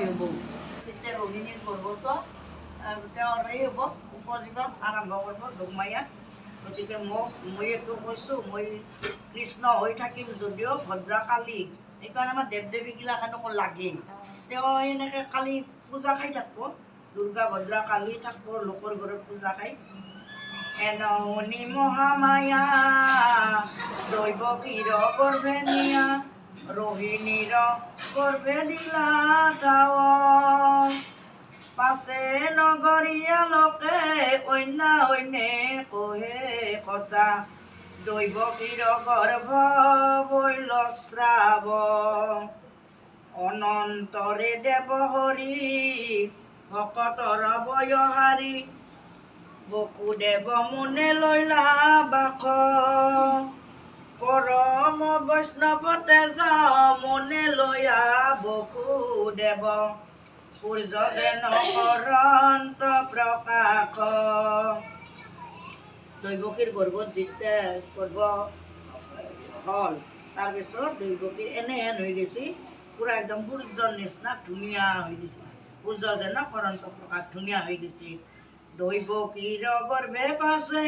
হ'ব। তেতিয়া ৰোহিণীৰ আহ, তেওঁৰ এই হ'ব উপজীৱন আৰম্ভ কৰিব যোগমায়া গতিকে মোক মই এইটো কৈছোঁ মই কৃষ্ণ হৈ থাকিম যদিও ভদ্ৰকালী। সেইকাৰণে আমাৰ দেৱ দেৱীগিলাখানকো লাগে তেওঁ এনেকৈ কালি পূজা খাই থাকিব দুৰ্গা ভদ্ৰা কালি থাকিব লোকৰ ঘৰত পূজা খাই। এনমণি মহামায়া দৈৱ কিৰ গৰ্ভে দিলা তাৱ পাছে নগৰীয়া লোকে অন্য অন্যে কহে কটা দৈৱ কিৰ গৰ্ভ বৈল শ্ৰাৱ অনন্তৰে দেৱ হৰি ভকতৰ বয়হাৰী বসুদেৱ মুনে লৈলা বাস পৰম বৈষ্ণৱ তেজা মনে লয়া বসুদেৱ সূৰ্য যেন অনন্ত প্ৰকাশ দৈৱকীৰ গৰ্ভত যেতিয়া গৰ্ভ হ'ল তাৰপিছত দৈৱকীৰ এনেহেন হৈ গৈছে, পূৰা একদম সূৰ্যৰ নিচিনা ধুনীয়া হৈ গৈছে। সূৰ্য যেন অনন্ত প্ৰকাশ ধুনীয়া হৈ গৈছে। দৈৱকীৰ গৰ্ভে পাছে,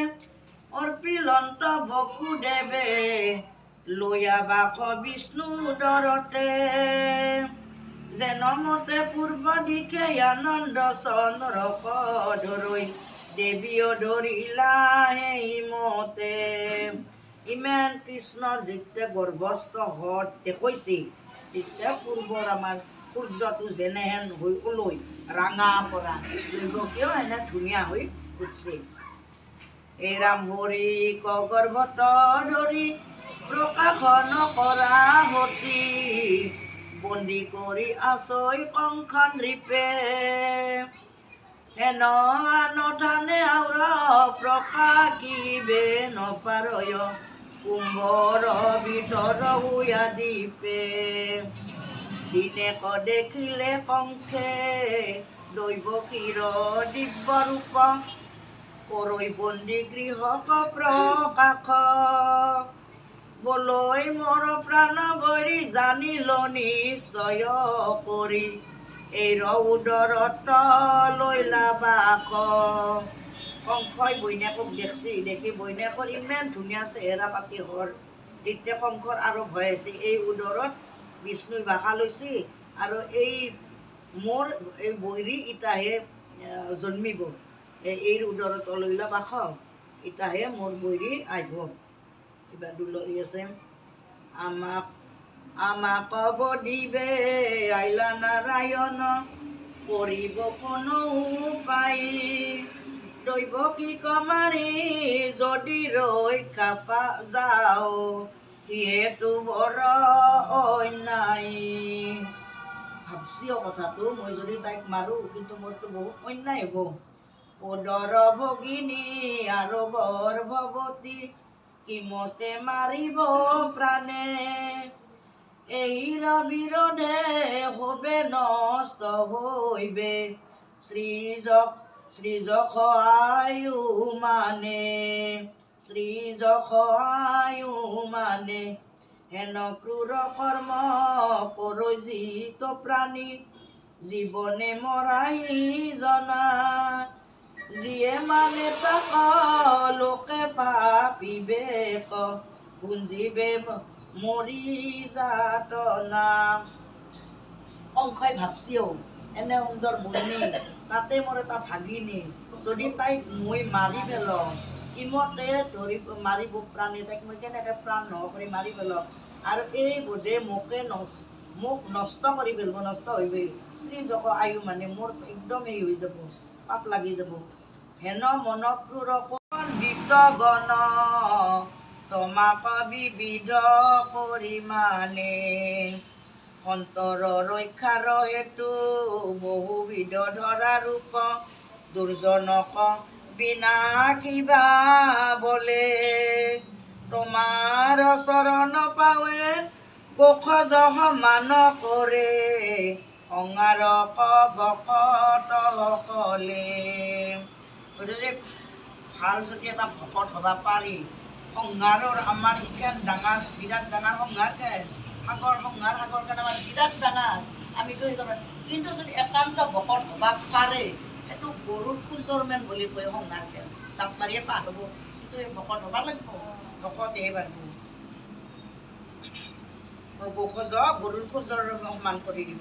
অৰ্পিলন্ত বসুদেৱে লয়া বাস বিষ্ণু দৰতে যেন মতে পূৰ্ব দিশে আনন্দ চন্দ্ৰক ধৰৈ দেৱীও ধৰিলা সেই মতে। ইমান কৃষ্ণৰ যেতিয়া গৰ্ভস্থ হত দেখুৱাইছে তেতিয়া পূৰ্বৰ আমাৰ সূৰ্যটো যেনেহেন হৈ ওলৈ ৰাঙা পৰা। দৈৱকীয় এনে ধুনীয়া হৈ উঠছে? এই ৰাম হৰি ক গৰ্ভত ধৰি প্ৰকাশন কৰা সতী বন্দী কৰি আচৈ কংখন ৰিপে হেন আনঠানে আউৰ প্ৰকাশিবে নপাৰয় কুম্ভৰ ভিতৰ হুয়া দীপে দিনেক দেখিলে কংখে দৈৱকীৰ দিব্য ৰূপ কৰৈ বন্দী গৃহক প্ৰকাশ বলৈ মোৰ প্ৰাণ ভৰি জানিল নিশ্চয় কৰি এই ৰৌদৰত লৈলা বাস কংসই বৈনাকক দেখছি দেখি বৈনাকৰ ইমান ধুনীয়া চেহেৰা পাতি হৰ তেতিয়া কংসৰ আৰু ভয় আছে এই উদৰত বিষ্ণুই ভাষা লৈছে আৰু এই মোৰ এই বৈৰী ইটাহে জন্মিব। এই- উদৰত লৈলা বাস ইটাহে মোৰ বৈৰী আহিব। কিবা দুলৰি আছে। আমাক আমাক বদিবে আইলা নাৰায়ণ কৰিব কোনো উপায়। দৈৱ কি কমাৰি যদি ৰক্ষা পা যাওঁ, সিহেতু বৰ অন্যায়। ভাবছিও কথাটো, মই যদি তাইক মাৰোঁ, কিন্তু মোৰতো বহুত অন্যায় হ'ব। উদৰ ভগিনী আৰু গৰ্ভৱতী কিমতে মাৰিব প্ৰাণে এইৰ বিৰোধে হবে নষ্ট হৈবে শ্ৰীযক শ্ৰীযশ আয়ু মানে শ্ৰীযশ আয়ু মানে। হেন ক্ৰূৰ কৰ্ম পৰজিত প্ৰাণী জীৱনে মৰাই জনা। যিয়ে মানে তাক লোকে পাপিবে পুঞ্জিবে মৰি যাতনা অংশই ভাবছিও এনে সুন্দৰ বনি তাতে মোৰ এটা ভাগিনী, যদি তাইক মই মাৰি পেলাওঁ কিমতে ধৰি মাৰিব প্ৰাণী, তাইক মই কেনেকৈ প্ৰাণ নোহোৱা কৰি মাৰি পেলাওঁ আৰু এই বোধে মোকে নষ্ট, মোক নষ্ট কৰি পেলাব নষ্ট হৈ গৈ শ্ৰীযক আয়ু মানে মোৰ একদম এই হৈ যাব, পাপ লাগি যাব। হেন মন পণ্ডিত গণ? তোমাক বিবিধ পৰিমাণে অন্তৰ ৰক্ষাৰ হেতু বহুবিধ ধৰা ৰূপ। দুৰ্জনক বিনাশিবা বলে। তোমাৰ চৰণ পাৱে কোষ সমান কৰে। অঙাৰক ভকত সকলে। গতিকে ভাল যদি এটা ভকত হ'ব পাৰি সংহাৰৰ আমাৰ ইখন ডাঙৰ বিৰাট ডাঙৰ সংহাৰ কে সাগৰ সংহাৰ সাগৰ কাৰণ আমাৰ বিৰাট ডাঙৰ আমিতো কিন্তু যদি একান্ত ভকত হ'ব পাৰে সেইটো গৰুৰ খোজৰ মেন বুলি কৈ সংঘাত খেল চাপ মাৰিয়ে পাৰ হ'ব কিন্তু এই ভকত হ'ব লাগিব ভকতেহে পাৰিব। গৰুৰ খোজৰ সমান কৰি দিব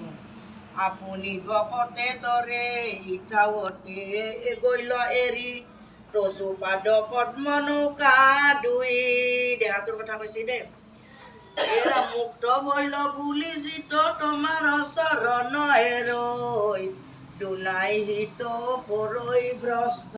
আপুনি ভকতে তৰে ইঠাৱতে গৈল এৰি তজু পাদ পদ্মনুকা দুই দেহাটোৰ কথা কৈছে দে এৰা মুক্ত বৈল বুলি জিত তোমাৰ চৰণ হেৰৈ দুনাই হিত পৰৈ ভ্ৰষ্ট